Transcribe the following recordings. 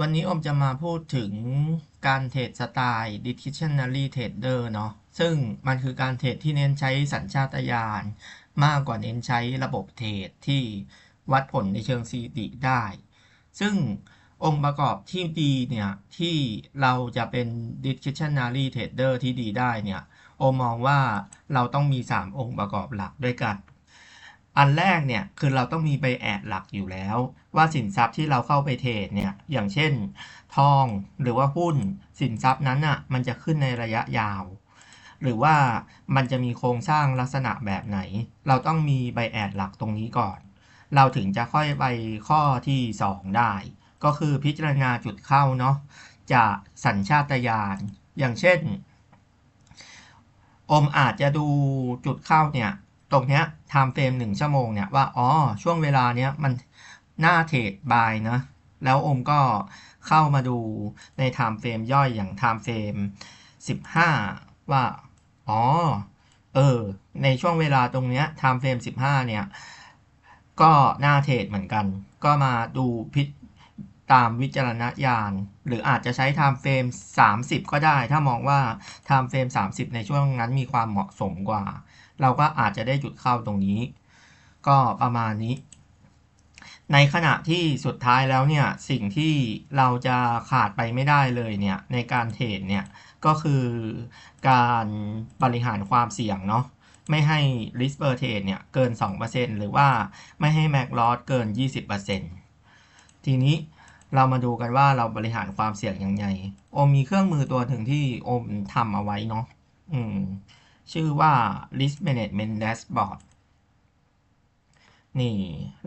วันนี้อมจะมาพูดถึงการเทรดสไตล์ discretionary trader เนาะซึ่งมันคือการเทรดที่เน้นใช้สัญชาตญาณมากกว่าเน้นใช้ระบบเทรดที่วัดผลในเชิงสถิติได้ ซึ่งองค์ประกอบที่ดีเนี่ยที่เราจะเป็น discretionary trader ที่ดีได้เนี่ยโอมมองว่าเราต้องมี 3 องค์ประกอบหลักด้วยกัน อันแรกเนี่ยคือเราต้องมีใบแอดหลักอยู่แล้ว ว่าสินทรัพย์ที่เราเข้าไปเทรดเนี่ยอย่างเช่น ทองหรือว่าหุ้นสินทรัพย์นั้นอะมันจะขึ้นในระยะยาว หรือว่ามันจะมีโครงสร้างลักษณะแบบไหน เราต้องมีใบแอดหลักตรงนี้ก่อน เราถึงจะค่อยไปข้อที่ 2 ได้ ก็คือพิจารณาจุดเข้าเนาะจากสัญชาตญาณอย่างเช่น อมอาจจะดูจุดเข้าเนี่ย ตรงเนี้ยไทม์เฟรมหนึ่งชั่วโมงเนี่ยว่าอ๋อช่วงเวลาเนี้ยมันน่าเทรดบายนะแล้วอมก็เข้ามาดูในไทม์เฟรมย่อยอย่างไทม์เฟรม15 ว่า อ๋อ เออ ในช่วงเวลาตรงเนี้ยไทม์เฟรม15 เนี่ย ก็น่าเทรดเหมือนกัน ก็มาดูพิ ตามวิจารณญาณ หรืออาจจะใช้ไทม์เฟรม 30 ก็ได้ ถ้ามองว่าไทม์เฟรม 30 ในช่วงนั้นมีความเหมาะสมกว่า เราก็อาจจะได้จุดเข้าตรงนี้ ก็ประมาณนี้ ในขณะที่สุดท้ายแล้วเนี่ย สิ่งที่เราจะขาดไปไม่ได้เลยเนี่ย ในการเทรดเนี่ย ก็คือการบริหารความเสี่ยงเนาะไม่ให้ risk per trade เนี่ย เกิน 2%หรือว่าไม่ให้ max loss เกิน 20%ทีนี้ เรามาดูกันว่าเราบริหารความเสี่ยงยังไง โอมมีเครื่องมือตัวถึงที่โอมทำเอาไว้เนาะอืม ชื่อว่า risk management dashboard นี่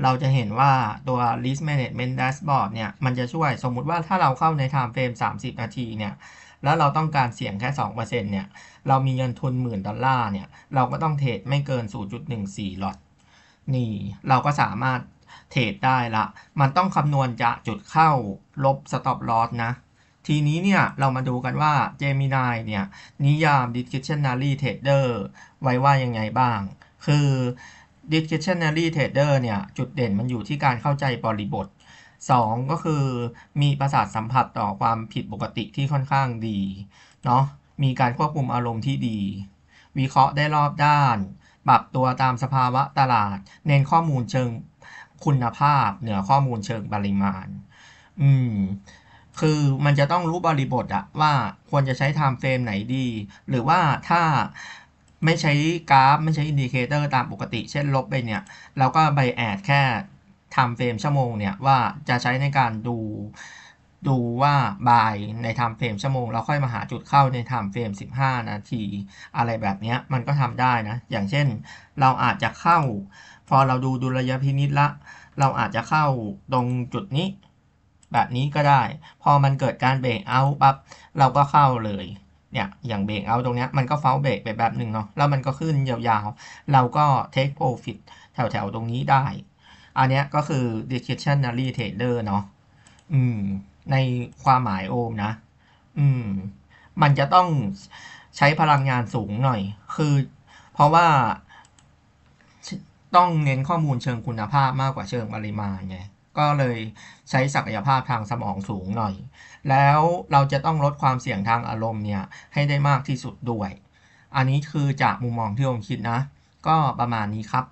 เราจะเห็นว่าตัว risk management dashboard เนี่ย มันจะช่วยสมมุติว่าถ้าเราเข้าใน time frame 30 นาทีเนี่ย แล้วเราต้องการเสี่ยงแค่ 2%เนี่ย เรามีเงินทุนหมื่นดอลลาร์เนี่ย เราก็ต้องเทรดไม่เกิน 0.14ลอตนี่ เราก็สามารถ เทรดได้ละ มันต้องคำนวณจากจุดเข้าลบ stop loss นะ ทีนี้เนี่ยเรามาดูกันว่า Gemini เนี่ย นิยาม discretionary trader ไว้ว่ายังไงบ้าง คือ discretionary trader เนี่ย จุดเด่นมันอยู่ที่การเข้าใจบริบท 2 ก็คือมีประสาทสัมผัสต่อความผิดปกติที่ค่อนข้างดีเนาะมีการควบคุมอารมณ์ที่ดี วิเคราะห์ได้รอบด้าน ปรับตัวตามสภาวะตลาด เน้นข้อมูลเชิง คุณภาพเหนือข้อมูลเชิงปริมาณ อืม คือมันจะต้องรู้บริบทอะว่าควรจะใช้ไทม์เฟรมไหนดี หรือว่าถ้าไม่ใช้กราฟ ไม่ใช้อินดิเคเตอร์ตามปกติ เช่นลบไปเนี่ย เราก็ไปแอดแค่ไทม์เฟรมชั่วโมงเนี่ย ว่าจะใช้ในการดู ดูว่าบายในไทม์เฟรมชั่วโมงแล้วค่อยมาหาจุดเข้าในไทม์เฟรม15 นาที อะไรแบบนี้มันก็ทำได้นะ อย่างเช่นเราอาจจะเข้า พอเราดูดุลยพินิจละ เราอาจจะเข้าตรงจุดนี้ แบบนี้ก็ได้ พอมันเกิดการเบรกเอาปั๊บเราก็เข้าเลยเนี่ยอย่างเบรกเอาตรงเนี้ยมันก็เฝ้าเบรกไปแบบหนึ่งเนาะแล้วมันก็ขึ้นยาวๆ เราก็ take profit แถวๆ ตรงนี้ได้ อันนี้ก็คือ discretionary trader เนาะอืม ในความหมายโอมนะ อืม มันจะต้องใช้พลังงานสูงหน่อย คือเพราะว่าต้องเน้นข้อมูลเชิงคุณภาพมากกว่าเชิงปริมาณไง ก็เลยใช้ศักยภาพทางสมองสูงหน่อย แล้วเราจะต้องลดความเสี่ยงทางอารมณ์เนี่ย ให้ได้มากที่สุดด้วย อันนี้คือจากมุมมองที่ผมคิดนะ ก็ประมาณนี้ครับ